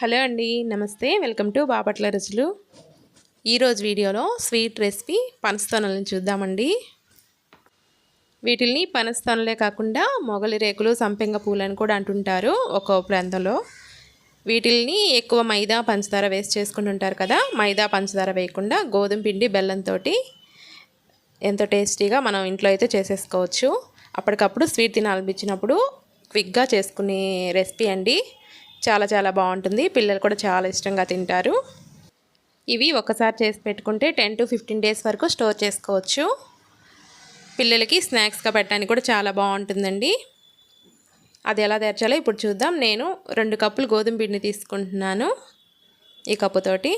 Hello అండి నమస్తే. Welcome to Bapatla రుచులు. ఈరోజు వీడియోలో స్వీట్ రెసిపీ పనస్తోనలను చూద్దామండి. వీటిల్ని పనస్తోనలే కాకుండా మొగలి రేకులు సంపెంగ పూలని కూడా అంటుంటారు ఒక్కో ప్రాంతంలో. వీటిల్ని ఎక్కువ మైదా పంచదార వేస్ట్ చేసుకుంటుంటారు కదా. మైదా పంచదార వేయకుండా గోధుమ పిండి బెల్లంతో ఎంతో టేస్టీగా మనం ఇంట్లో అయితే చేసేసుకోవచ్చు. అప్పటికప్పుడు స్వీట్ తినాలనిపించినప్పుడు క్విక్గా చేసుకునే రెసిపీ అండి. చాలా చాలా బాగుంటుంది. పిల్లలు కూడా చాలా ఇష్టంగా తింటారు. ఇవి ఒకసారి చేసి పెట్టుకుంటే టెన్ టు ఫిఫ్టీన్ డేస్ వరకు స్టోర్ చేసుకోవచ్చు. పిల్లలకి స్నాక్స్గా పెట్టడానికి కూడా చాలా బాగుంటుందండి. అది ఎలా తెరచాలో ఇప్పుడు చూద్దాం. నేను రెండు కప్పులు గోధుమ పిండి తీసుకుంటున్నాను ఈ కప్పుతోటి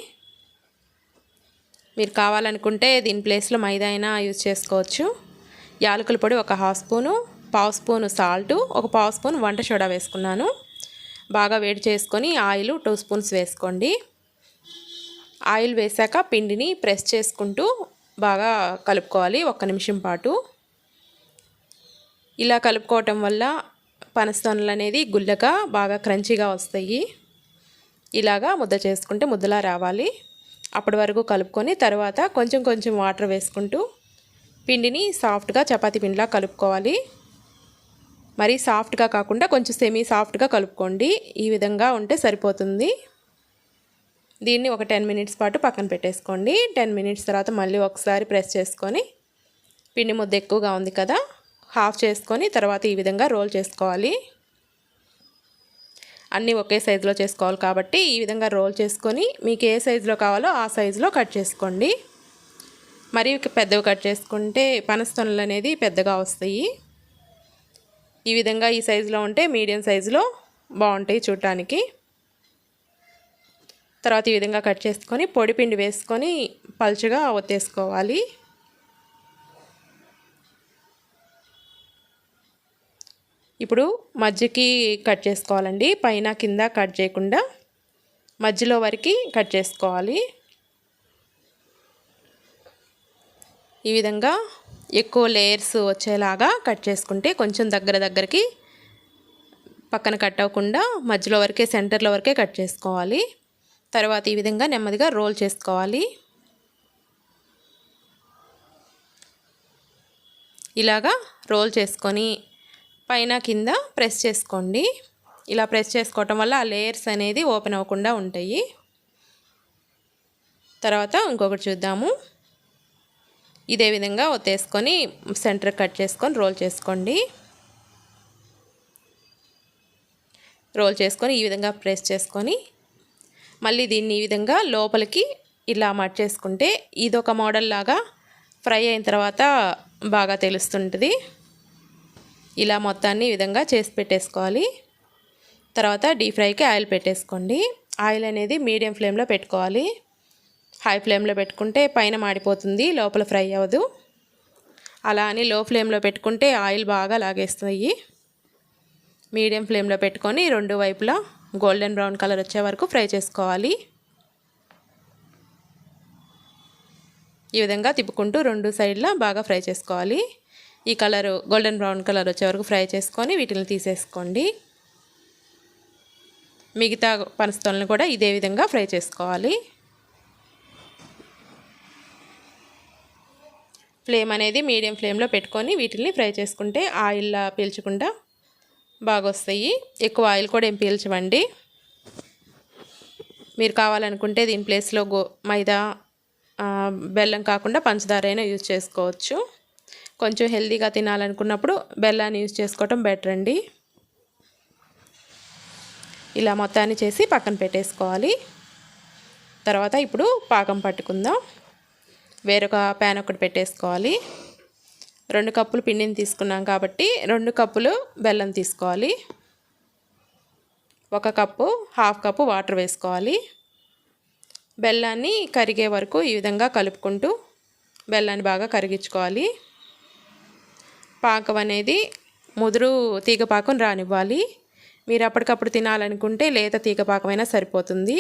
మీరు కావాలనుకుంటే దీని ప్లేస్లో మైదా అయినా యూజ్ చేసుకోవచ్చు. యాలకుల పొడి ఒక హాఫ్ స్పూను పావు స్పూను సాల్టు ఒక పావు స్పూన్ వంట సోడా వేసుకున్నాను. బాగా వేడి చేసుకొని ఆయిల్ టూ స్పూన్స్ వేసుకోండి. ఆయిల్ వేసాక పిండిని ప్రెస్ చేసుకుంటూ బాగా కలుపుకోవాలి ఒక్క నిమిషం పాటు. ఇలా కలుపుకోవటం వల్ల పనస్తోనలు అనేది గుల్లగా బాగా క్రంచీగా వస్తాయి. ఇలాగా ముద్ద చేసుకుంటే ముద్దలా రావాలి. అప్పటి వరకు కలుపుకొని తర్వాత కొంచెం కొంచెం వాటర్ వేసుకుంటూ పిండిని సాఫ్ట్గా చపాతీ పిండిలా కలుపుకోవాలి. మరీ సాఫ్ట్గా కాకుండా కొంచెం సెమీ సాఫ్ట్గా కలుపుకోండి. ఈ విధంగా ఉంటే సరిపోతుంది. దీన్ని ఒక టెన్ మినిట్స్ పాటు పక్కన పెట్టేసుకోండి. టెన్ మినిట్స్ తర్వాత మళ్ళీ ఒకసారి ప్రెస్ చేసుకొని పిండి ముద్ద ఎక్కువగా ఉంది కదా హాఫ్ చేసుకొని తర్వాత ఈ విధంగా రోల్ చేసుకోవాలి. అన్నీ ఒకే సైజులో చేసుకోవాలి కాబట్టి ఈ విధంగా రోల్ చేసుకొని మీకు ఏ సైజులో కావాలో ఆ సైజులో కట్ చేసుకోండి. మరి పెద్దవి కట్ చేసుకుంటే పనస్తొనలు అనేది పెద్దగా వస్తాయి. ఈ విధంగా ఈ సైజులో ఉంటే మీడియం సైజులో బాగుంటాయి చూడటానికి. తర్వాత ఈ విధంగా కట్ చేసుకొని పొడి పిండి వేసుకొని పలుచగా ఒత్తేసుకోవాలి. ఇప్పుడు మధ్యకి కట్ చేసుకోవాలండి. పైన కింద కట్ చేయకుండా మధ్యలో వరకు కట్ చేసుకోవాలి. ఈ విధంగా ఎక్కువ లేయర్స్ వచ్చేలాగా కట్ చేసుకుంటే కొంచెం దగ్గర దగ్గరికి పక్కన కట్ అవ్వకుండా మధ్యలో వరకే సెంటర్లో వరకే కట్ చేసుకోవాలి. తర్వాత ఈ విధంగా నెమ్మదిగా రోల్ చేసుకోవాలి. ఇలాగా రోల్ చేసుకొని పైన కింద ప్రెస్ చేసుకోండి. ఇలా ప్రెస్ చేసుకోవటం వల్ల ఆ లేయర్స్ అనేది ఓపెన్ అవ్వకుండా ఉంటాయి. తర్వాత ఇంకొకటి చూద్దాము. ఇదే విధంగా ఒత్తేసుకొని సెంటర్ కట్ చేసుకొని రోల్ చేసుకోండి. రోల్ చేసుకొని ఈ విధంగా ప్రెస్ చేసుకొని మళ్ళీ దీన్ని ఈ విధంగా లోపలికి ఇలా మట్ చేసుకుంటే ఇదొక మోడల్ లాగా ఫ్రై అయిన తర్వాత బాగా తెలుస్తుంటుంది. ఇలా మొత్తాన్ని ఈ విధంగా చేసి పెట్టేసుకోవాలి. తర్వాత డీప్ ఫ్రైకి ఆయిల్ పెట్టేసుకోండి. ఆయిల్ అనేది మీడియం ఫ్లేమ్లో పెట్టుకోవాలి. హై ఫ్లేమ్లో పెట్టుకుంటే పైన మాడిపోతుంది లోపల ఫ్రై అవ్వదు. అలా అని లో ఫ్లేమ్లో పెట్టుకుంటే ఆయిల్ బాగా లాగేస్తాయి. మీడియం ఫ్లేమ్లో పెట్టుకొని రెండు వైపులా గోల్డెన్ బ్రౌన్ కలర్ వచ్చే వరకు ఫ్రై చేసుకోవాలి. ఈ విధంగా తిప్పుకుంటూ రెండు సైడ్లా బాగా ఫ్రై చేసుకోవాలి. ఈ కలర్ గోల్డెన్ బ్రౌన్ కలర్ వచ్చే వరకు ఫ్రై చేసుకొని వీటిని తీసేసుకోండి. మిగతా పనస్తోలను కూడా ఇదే విధంగా ఫ్రై చేసుకోవాలి. ఫ్లేమ్ అనేది మీడియం ఫ్లేమ్లో పెట్టుకొని వీటిని ఫ్రై చేసుకుంటే ఆయిల్ పీల్చకుండా బాగా వస్తాయి ఎక్కువ ఆయిల్ కూడా ఏం పీల్చవండి. మీరు కావాలనుకుంటే దీని ప్లేస్లో గో మైదా బెల్లం కాకుండా పంచదార అయినా యూజ్ చేసుకోవచ్చు. కొంచెం హెల్తీగా తినాలనుకున్నప్పుడు బెల్లాన్ని యూజ్ చేసుకోవటం బెటర్ అండి. ఇలా మొత్తాన్ని చేసి పక్కన పెట్టేసుకోవాలి. తర్వాత ఇప్పుడు పాకం పట్టుకుందాం. వేరొక ప్యాన్ ఒకటి పెట్టేసుకోవాలి. రెండు కప్పులు పిండిని తీసుకున్నాం కాబట్టి రెండు కప్పులు బెల్లం తీసుకోవాలి. ఒక కప్పు హాఫ్ కప్పు వాటర్ వేసుకోవాలి. బెల్లాన్ని కరిగే వరకు ఈ విధంగా కలుపుకుంటూ బెల్లాన్ని బాగా కరిగించుకోవాలి. పాకం అనేది ముదురు తీగ పాకం రానివ్వాలి. మీరు అప్పటికప్పుడు తినాలనుకుంటే లేత తీగ పాకమైనా సరిపోతుంది.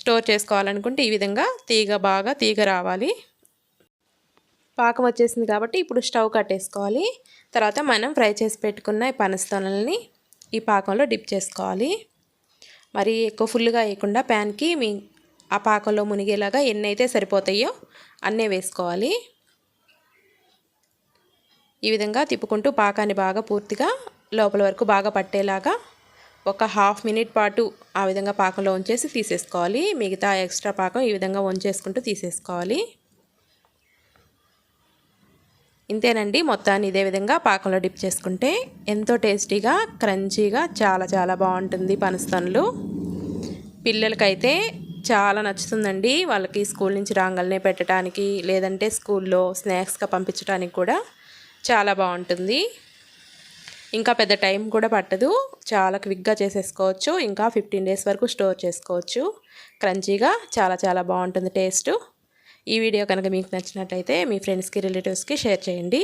స్టోర్ చేసుకోవాలనుకుంటే ఈ విధంగా తీగ బాగా తీగ రావాలి. పాకం వచ్చేసింది కాబట్టి ఇప్పుడు స్టవ్ కట్టేసుకోవాలి. తర్వాత మనం ఫ్రై చేసి పెట్టుకున్న ఈ పనస్తోనల్ని ఈ పాకంలో డిప్ చేసుకోవాలి. మరి ఎక్కువ ఫుల్గా వేయకుండా ప్యాన్కి మీ ఆ పాకంలో మునిగేలాగా ఎన్ని అయితే సరిపోతాయో అన్నే వేసుకోవాలి. ఈ విధంగా తిప్పుకుంటూ పాకాన్ని బాగా పూర్తిగా లోపల వరకు బాగా పట్టేలాగా ఒక హాఫ్ మినిట్ పాటు ఆ విధంగా పాకంలో ఉంచేసి తీసేసుకోవాలి. మిగతా ఎక్స్ట్రా పాకం ఈ విధంగా వంచేసుకుంటూ తీసేసుకోవాలి. ఇంతేనండి. మొత్తాన్ని ఇదే విధంగా పాకంలో డిప్ చేసుకుంటే ఎంతో టేస్టీగా క్రంచీగా చాలా చాలా బాగుంటుంది పనస్తనులు పిల్లలకైతే చాలా నచ్చుతుందండి. వాళ్ళకి స్కూల్ నుంచి రాగానే పెట్టడానికి లేదంటే స్కూల్లో స్నాక్స్గా పంపించడానికి కూడా చాలా బాగుంటుంది. ఇంకా పెద్ద టైం కూడా పట్టదు. చాలా క్విక్గా చేసేసుకోవచ్చు. ఇంకా ఫిఫ్టీన్ డేస్ వరకు స్టోర్ చేసుకోవచ్చు. క్రంచీగా చాలా చాలా బాగుంటుంది టేస్ట్. ఈ వీడియో కనుక మీకు నచ్చినట్టయితే మీ ఫ్రెండ్స్కి రిలేటివ్స్కి షేర్ చేయండి.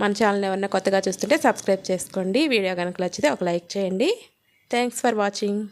మన ఛానల్ ఏమన్నా కొత్తగా చూస్తుంటే సబ్స్క్రైబ్ చేసుకోండి. వీడియో కనుక నచ్చితే ఒక లైక్ చేయండి. Thanks for watching.